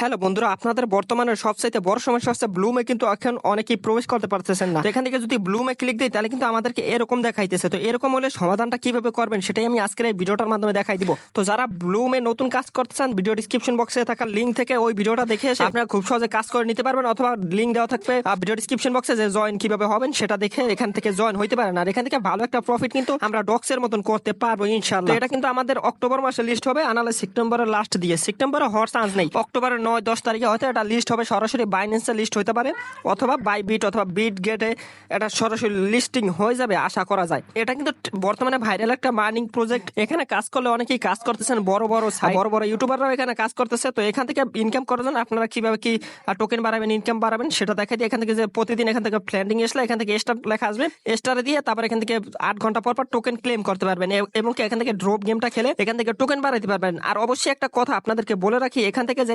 Hello বন্ধুরা আপনাদের বর্তমানে সবচাইতে বড় সমস্যা হচ্ছে ব্লুমে কিন্তু এখন অনেকেই প্রবেশ করতে পারতেছেন না। এখান থেকে যদি ব্লুমে ক্লিক দিই তাহলে কিন্তু আমাদেরকে এরকম দেখাইতেছে। তো এরকম হলে সমাধানটা কীভাবে করবেন সেটাই আমি আজকের এই ভিডিওটার মাধ্যমে দেখাই দিব। তো যারা ব্লুমে নতুন কাজ করতে চান ভিডিও ডিসক্রিপশন বক্সে থাকা লিঙ্ক থেকে ওই ভিডিওটা দেখে এসে আপনারা খুব সহজে কাজ করে নিতে পারবেন অথবা লিঙ্ক দেওয়া থাকবে ভিডিও ডিসক্রিপশন বক্সে যে জয়েন কীভাবে হবেন সেটা দেখে এখান থেকে জয়েন হইতে পারেন। আর এখান থেকে ভালো একটা প্রফিট কিন্তু আমরা ডক্সের মতন করতে পারব ইনশাল্লাহ এটা কিন্তু আমাদের অক্টোবর মাসে লিস্ট হবে আনালে সেপ্টেম্বরের লাস্ট দিয়ে। সেপ্টেম্বরে হওয়ার চান্স নেই। অক্টোবরের নয় দশ তারিখে হয়তো এটা লিস্ট হবে সরাসরি বাইন্যান্সে লিস্ট হতে পারে অথবা বাই বিট অথবা বিট গেটে এটা সরাসরি লিস্টিং হয়ে যাবে আশা করা যায়। এটা কিন্তু বর্তমানে ভাইরাল একটা মার্নিং প্রজেক্ট এখানে কাজ করলে অনেকেই কাজ করতেছেন বড় বড় বড় বড় ইউটিউবাররাও এখানে কাজ করতেছে। তো এখান থেকে ইনকাম করার জন্য আপনারা কীভাবে কি টোকেন বাড়াবেন ইনকাম বাড়াবেন সেটা দেখাই দিয়ে এখান থেকে যে প্রতিদিন এখান থেকে ফ্ল্যান্ডিং আসলে এখান থেকে স্টার লেখা আসবে। স্টারে দিয়ে তারপর এখান থেকে আট ঘণ্টা পর পর টোকেন ক্লেম করতে পারবেন এবং কি এখান থেকে ড্রপ গেমটা খেলে এখান থেকে টোকেন বাড়াইতে পারবেন। আর অবশ্যই একটা কথা আপনাদেরকে বলে রাখি এখান থেকে যে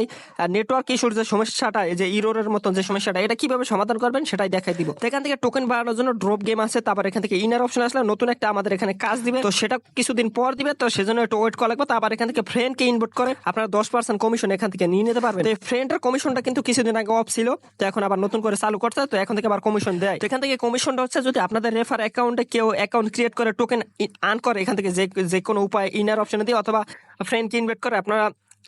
নেটওয়ার্ক ইস্যুর যে সমস্যাটা, এই যে ইরোরের মতন যে সমস্যাটা, এটা কীভাবে সমাধান করবেন সেটাই দেখাই দিব। এখান থেকে টোকেন বাড়ানোর জন্য ড্রপ গেম আছে, তারপর এখান থেকে ইনার অপশন আসলে নতুন একটা আমাদের এখানে কাজ দিবে। তো সেটা কিছুদিন পর দিবে, তো সেজন্য একটু ওয়েট করা লাগবে। তারপর এখান থেকে ফ্রেন্ডকে ইনভাইট করে আপনারা দশ পার্সেন্ট কমিশন এখান থেকে নিয়ে নিতে পারবেন। তো ফ্রেন্ডের কমিশনটা কিন্তু কিছুদিন আগে অফ ছিল, তো এখন আবার নতুন করে চালু করছে, তো এখন থেকে আবার কমিশন দেয়। তো এখান থেকে কমিশনটা হচ্ছে যদি আপনাদের রেফার অ্যাকাউন্টে কেউ অ্যাকাউন্ট ক্রিয়েট করে টোকেন আর্ন করে, এখান থেকে যে যে কোনো উপায় ইনার অপশনে দিয়ে অথবা ফ্রেন্ডকে ইনভাইট করে, আপনারা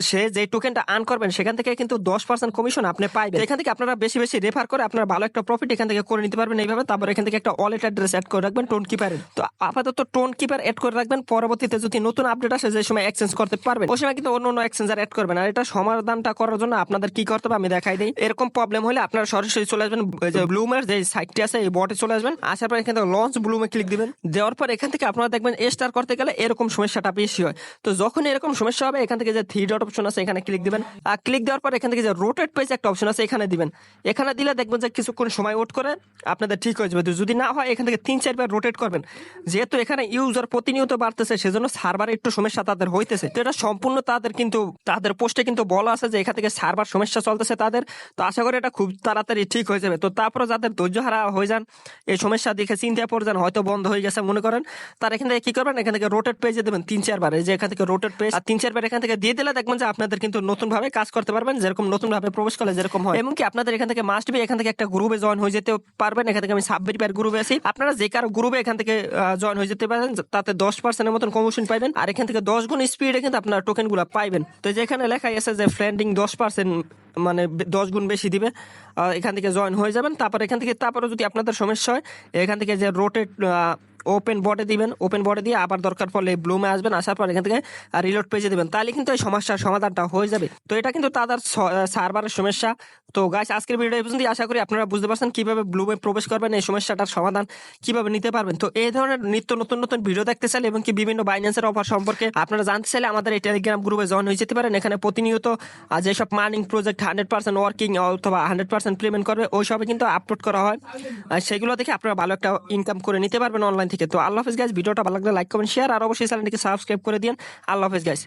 সে যে টোকেনটা আর্ন করবেন সেখান থেকে কিন্তু দশ পার্সেন্ট কমিশন আপনি পাইবেন। এখান থেকে আপনারা বেশি বেশি রেফার করে আপনারা ভালো একটা প্রফিট এখান থেকে করে নিতে পারবেন এইভাবে। তারপর এখান থেকে একটা ওয়ালেট অ্যাড্রেস অ্যাড করে রাখবেন টোন কিপারের তো আপাতত টোন কিপার অ্যাড করে রাখবেন পরবর্তীতে যদি নতুন আপডেট আসে যে সময় এক্সচেঞ্জ করতে পারবেন। ওই সময় কিন্তু অন্য অন্য এক্সচেঞ্জার অ্যাড করবেন আর এটা সমাধানটা করার জন্য আপনাদের কি করতে হবে আমি দেখাই দিই। এরকম প্রবলেম হলে আপনারা সরাসরি চলে আসবেন যে ব্লুমের যে সাইটটি আছে এই বটে চলে আসবেন। আসার পর এখান থেকে লঞ্চ ব্লুমে ক্লিক দিবেন। দেওয়ার পর এখান থেকে আপনারা দেখবেন স্টার করতে গেলে এরকম সমস্যাটা বেশি হয়। তো যখন এরকম সমস্যা হবে এখান থেকে যে থ্রি ডট অপশন আছে, এখানে ক্লিক দিবেন। আর ক্লিক দেওয়ার পর এখান থেকে যে রোটেট পেজ একটা অপশন আছে, এখানে দিবেন। এখানে দিলে দেখবেন যে কিছুক্ষণ সময় ওয়েট করে আপনাদের ঠিক হয়ে যাবে। যদি না হয়, এখান থেকে তিন চারবার রোটেট করবেন। যেহেতু এখানে ইউজার প্রতিনিয়ত বাড়তেছে, সেজন্য সার্ভারে একটু সমস্যা তাদের হইতেছে। তো এটা সম্পূর্ণ তাদের কিন্তু, তাদের পোস্টে কিন্তু বলা আছে যে এখান থেকে সার্ভার সমস্যা চলতেছে তাদের। তো আশা করি এটা খুব তাড়াতাড়ি ঠিক হয়ে যাবে। তো তারপরে যাদের ধৈর্য হারা হয়ে যান, এই সমস্যা দেখে চিন্তা পড়ে যান, হয়তো বন্ধ হয়ে গেছে মনে করেন। তার এখান থেকে কি করবেন? এখান থেকে রোটেট পেজে দেবেন তিন চারবার এই যে এখান থেকে রোটেট পেজ আর তিন চারবার এখান থেকে দিয়ে দিলে দেখবেন যে আপনাদের কিন্তু নতুন ভাবে কাজ করতে পারবেন, যেরকম নতুন ভাবে প্রবেশ করলে যেরকম হয়। এমনকি আপনাদের এখান থেকে মাস্ট বি এখান থেকে একটা গ্রুপে জয়েন হয়ে যেতে পারবেন। এখান থেকে আমি সাবমিট পার গ্রুপে আছি। আপনারা যে কারও গ্রুপে এখান থেকে জয়েন হয়ে যেতে পারেন, তাতে দশ পার্সেন্টের মতন কমিশন পাইবেন। আর এখান থেকে দশ গুণ স্পিডে কিন্তু আপনারা টোকেনগুলা পাইবেন। তো যেখানে লেখা আছে যে ফ্রেন্ডিং দশ পার্সেন্ট মানে দশ গুণ বেশি দিবে এখান থেকে জয়েন হয়ে যাবেন। তারপর এখান থেকে তারপরে যদি আপনাদের সমস্যা হয়, এখান থেকে যে রোটেট ওপেন বটে দিবেন ওপেন বটে দিয়ে আবার দরকার পড়লে ব্লুমে আসবেন, আসার পর এখান থেকে রিলোড পেজে দিবেন। তাহলে কিন্তু এই সমস্যার সমাধানটা হয়ে যাবে। তো এটা কিন্তু তাদের সার্ভারের সমস্যা। তো গাছ আজকের ভিডিও পর্যন্ত আশা করি আপনারা বুঝতে পারছেন কীভাবে ব্লুমে প্রবেশ করবেন, এই সমস্যাটার সমাধান কীভাবে নিতে পারবেন। তো এই ধরনের নিত্য নতুন নতুন ভিডিও দেখতে চাইলে এবং কি বিভিন্ন বাইন্যান্সের অফার সম্পর্কে আপনারা জানতে চাইলে আমাদের এই টেলিগ্রাম গ্রুপে জয়েন হয়ে যেতে পারেন। এখানে প্রতিনিয়ত যেসব মার্নিং প্রজেক্ট হান্ড্রেড পার্সেন্ট ওয়ার্কিং অথবা হান্ড্রেড পার্সেন্ট পেমেন্ট করবে ওই সবে কিন্তু আপলোড করা হয়। আর সেগুলো দেখে আপনারা ভালো একটা ইনকাম করে নিতে পারবেন অনলাইন থেকে। তো আল্লাহ হাফিজ গাইজ ভিডিওটা ভালো লাগলে লাইক কমেন্ট শেয়ার আর অবশ্যই চ্যানেলটিকে সাবস্ক্রাইব করে দিন আল্লাহ হাফিজ গাইজ